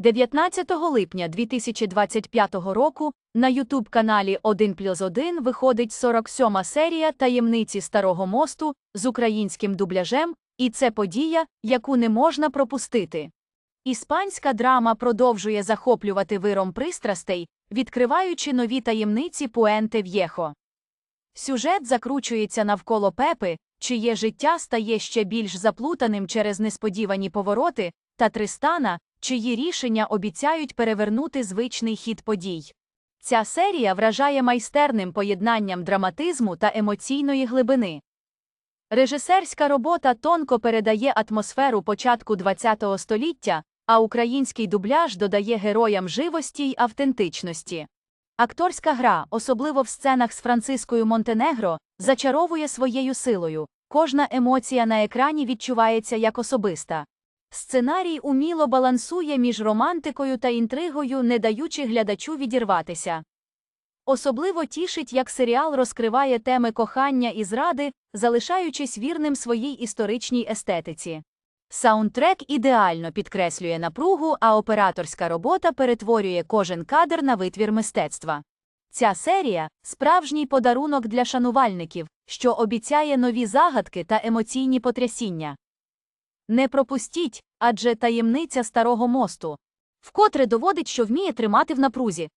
19 липня 2025 року на ютуб-каналі 1 плюс 1 виходить 47 серія таємниці Старого мосту з українським дубляжем, і це подія, яку не можна пропустити. Іспанська драма продовжує захоплювати виром пристрастей, відкриваючи нові таємниці Пуенте В'єхо. Сюжет закручується навколо Пепи, чиє життя стає ще більш заплутаним через несподівані повороти, та Тристана, чиї рішення обіцяють перевернути звичний хід подій. Ця серія вражає майстерним поєднанням драматизму та емоційної глибини. Режисерська робота тонко передає атмосферу початку ХХ століття, а український дубляж додає героям живості й автентичності. Акторська гра, особливо в сценах з Францискою Монтенегро, зачаровує своєю силою. Кожна емоція на екрані відчувається як особиста. Сценарій уміло балансує між романтикою та інтригою, не даючи глядачу відірватися. Особливо тішить, як серіал розкриває теми кохання і зради, залишаючись вірним своїй історичній естетиці. Саундтрек ідеально підкреслює напругу, а операторська робота перетворює кожен кадр на витвір мистецтва. Ця серія справжній подарунок для шанувальників, що обіцяє нові загадки та емоційні потрясіння. Не пропустіть, адже таємниця старого мосту. Вкотре доводить, що вміє тримати в напрузі.